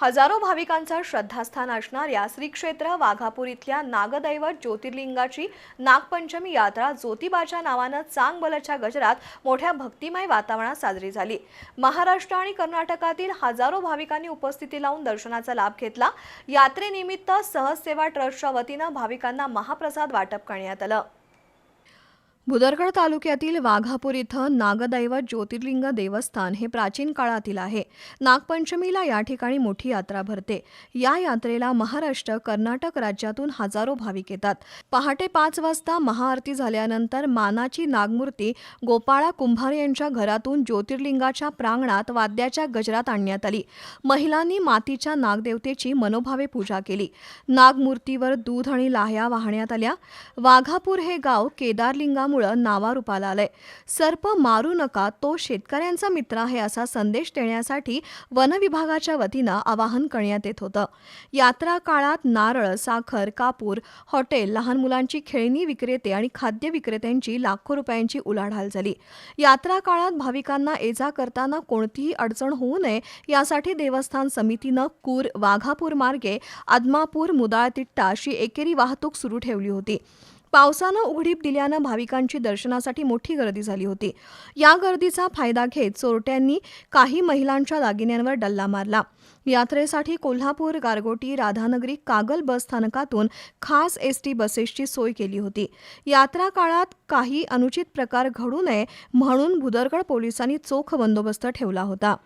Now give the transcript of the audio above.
हजारो भाविकांचं श्रद्धास्थान असणाऱ्या श्री क्षेत्र वाघापूर इथल्या नागदैवत ज्योतिर्लिंगाची नागपंचमी यात्रा ज्योतिबाच्या नावानं चांगबलच्या गजरात मोठ्या भक्तिमय वातावरणात साजरी झाली. महाराष्ट्र आणि कर्नाटकातील हजारो भाविकांनी उपस्थिती लावून दर्शनाचा लाभ घेतला. यात्रेनिमित्त सहजसेवा ट्रस्टच्या वतीनं भाविकांना महाप्रसाद वाटप करण्यात आलं. भुदरगड तालुक्यातील वाघापूर इथं नागदैवत ज्योतिर्लिंग देवस्थान हे प्राचीन काळातील आहे. नागपंचमीला या ठिकाणी मोठी यात्रा भरते. या यात्रेला महाराष्ट्र कर्नाटक राज्यातून हजारो भाविक येतात. पहाटे पाच वाजता महाआरती झाल्यानंतर मानाची नागमूर्ती गोपाळा कुंभार यांच्या घरातून ज्योतिर्लिंगाच्या प्रांगणात वाद्याच्या गजरात आणण्यात आली. महिलांनी मातीच्या नागदेवतेची मनोभावे पूजा केली. नागमूर्तीवर दूध आणि लाह्या वाहण्यात आल्या. वाघापूर हे गाव केदारलिंगामुळे नावारूपाला आलंय. सर्प मारू नका तो शेतकऱ्यांचा मित्र आहे असा संदेश देण्यासाठी वन विभागाच्या वतीनं आवाहन करण्यात येत होतं. यात्रा काळात नारळ साखर कापूर हॉटेल लहान मुलांची खेळणी विक्रेते आणि खाद्य विक्रेत्यांची लाखो रुपयांची उलाढाल झाली. यात्रा काळात भाविकांना एजा करताना कोणतीही अडचण होऊ नये यासाठी देवस्थान समितीनं कूर वाघापूर मार्गे आदमापूर मुदाळतिट्टा अशी एकेरी वाहतूक सुरू ठेवली होती. पावसानं उघडीप दिल्यानं भाविकांची दर्शनासाठी मोठी गर्दी झाली होती. या गर्दीचा फायदा घेत चोरट्यांनी काही महिलांच्या दागिन्यांवर डल्ला मारला. यात्रेसाठी कोल्हापूर गारगोटी राधानगरी कागल बस स्थानकातून खास एस टी बसेसची सोय केली होती. यात्रा काळात काही अनुचित प्रकार घडू नये म्हणून भुदरगड पोलिसांनी चोख बंदोबस्त ठेवला होता.